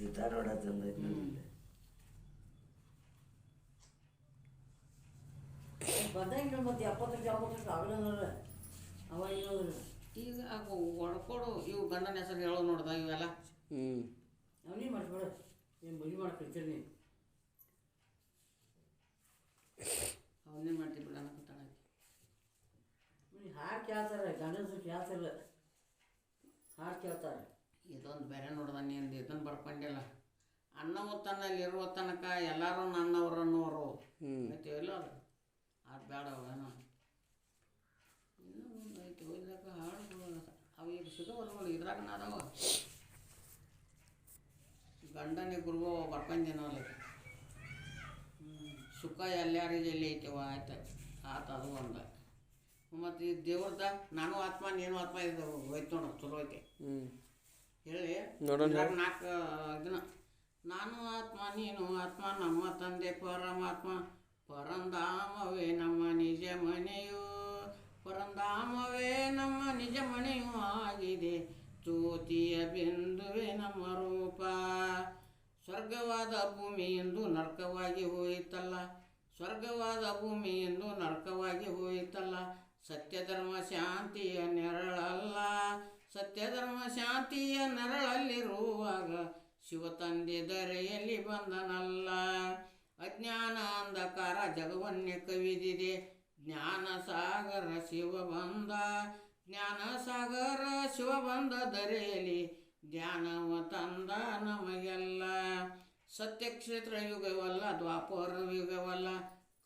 Sita road ಚಂದ ಐತಿ ನಮ್ಮಲ್ಲಿ ಬಂದಂಗಿಲ್ಲ ಮತ್ತೆ ಎಪ್ಪತ್ತಕ್ಕೆ ಎಂಬತ್ತಕ್ಕೆ ಆಗಲ್ಲ ಅವ ಏನಂದ್ರೆ ಈಗ ಅವು ಒಡ್ಕೊಡು ಇವು ಗಂಡನ ಹೆಸರು ಹೇಳೋ ನೋಡ್ದ ಇವೆಲ್ಲ? ಹ್ಞೂ ಅವನೇ ಮಾಡಿಸ್ಬೇಡ ಏನು ಮದುವೆ ಮಾಡಿ ನೀನು? ಅವನ್ನೇ ಮಾಡ್ತೀವಿ ಬಿಡ ಅನ್ನಕತ್ತಾಳ ನೀನು ಹಾಡು ಕೇಳ್ತಾರೆ ಗಂಡಸರು ಕೇಳ್ತಾರಲ್ಲ ಹಾಡು ಕೇಳ್ತಾರೆ. ಇದೊಂದು ಬೇರೆ ನೋಡ್ದ ನೀನು ಇದನ್ನು ಬರ್ಕೊಂಡಿಲ್ಲ. ಅನ್ನವು ತನ್ನಲ್ಲಿರುವ ತನಕ ಎಲ್ಲರೂ ನನ್ನವರು ಅನ್ನೋರು ಐತಿವಲ್ಲ ಅದು. ಅದು ಬೇಡ ಅವೇನೋ ಇನ್ನೂ ಒಂದು ಐತಿ ಇದ್ರಾಗ ಹಾಡುಗಳು ಅವು ಈಗ ಸಿಗವಲ್ಲ ನೋಡಿ ಇದ್ರಾಗ ನಾದವ. ಗಂಡನೇ ಗುರುವ ಬರ್ಕೊಂಡೇನೋ ಅಲ್ಲಿ. ಸುಖ ಎಲ್ಲಾರಿಗೆ ಎಲ್ಲಿ ಐತಿವ ಆಯ್ತು. ಆತ ಅದು ಒಂದು. ಮತ್ತು ಈ ದೇವ್ರದ ನಾನು ಆತ್ಮ ನೀನು ಆತ್ಮ ಇದು ಹೋಯ್ತು ನೋಡು ಚಲೋ ಐತೆ. ಹ್ಞೂ ಹೇಳಿ. ನಾಲ್ಕು ಇದನ್ನ. ನಾನು ಆತ್ಮ ನೀನು ಆತ್ಮ ನಮ್ಮ ತಂದೆ ಪರಮಾತ್ಮ. ಪರಂಧಾಮವೇ ನಮ್ಮ ನಿಜ ಮನೆಯು. ಪರಂಧಾಮವೇ ನಮ್ಮ ನಿಜ ಮನೆಯೂ ಆಗಿದೆ. ಜ್ಯೋತಿಯ ಬಿಂದುವೆ ನಮ್ಮ ರೂಪ. ಸ್ವರ್ಗವಾದ ಭೂಮಿ ಎಂದು ನರ್ಕವಾಗಿ ಹೋಯಿತಲ್ಲ. ಸ್ವರ್ಗವಾದ ಭೂಮಿ ಎಂದು ನರ್ಕವಾಗಿ ಹೋಯಿತಲ್ಲ. ಸತ್ಯಧರ್ಮ ಶಾಂತಿಯ ನೆರಳಲ್ಲ. ಸತ್ಯ ಧರ್ಮ ಶಾಂತಿಯ ನರಳಲ್ಲಿರುವಾಗ ಶಿವ ತಂದೆ ದರೆಯಲ್ಲಿ ಬಂದನಲ್ಲ. ಅಜ್ಞಾನ ಅಂಧಕಾರ ಜಗವನ್ನೇ ಕವಿದಿದೆ. ಜ್ಞಾನ ಸಾಗರ ಶಿವ ಬಂದ, ಜ್ಞಾನ ಸಾಗರ ಶಿವ ಬಂದ ದರೆಯಲ್ಲಿ ಜ್ಞಾನವ ತಂದ ನಮಗೆಲ್ಲ. ಸತ್ಯಕ್ಷೇತ್ರ ಯುಗವಲ್ಲ, ದ್ವಾಪರ ಯುಗವಲ್ಲ,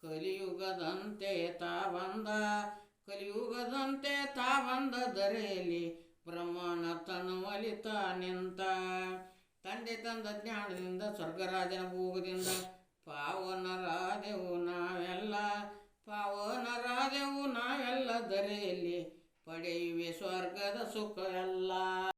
ಕಲಿಯುಗದಂತೆ ತಾ ಬಂದ, ಕಲಿಯುಗದಂತೆ ತಾ ಬಂದ ಧರೆಯಲ್ಲಿ ತನು ಒಲಿತ ನಿಂತ. ತಂದೆ ತಂದ ಜ್ಞಾನದಿಂದ ಸ್ವರ್ಗರಾಜನ ಭೋಗದಿಂದ ಪಾವನರಾದೆವು ನಾವೆಲ್ಲ. ಪಾವನರಾದೆವು ನಾವೆಲ್ಲ ದರೆಯಲ್ಲಿ ಪಡೆಯುವೆ ಸ್ವರ್ಗದ ಸುಖ ಎಲ್ಲ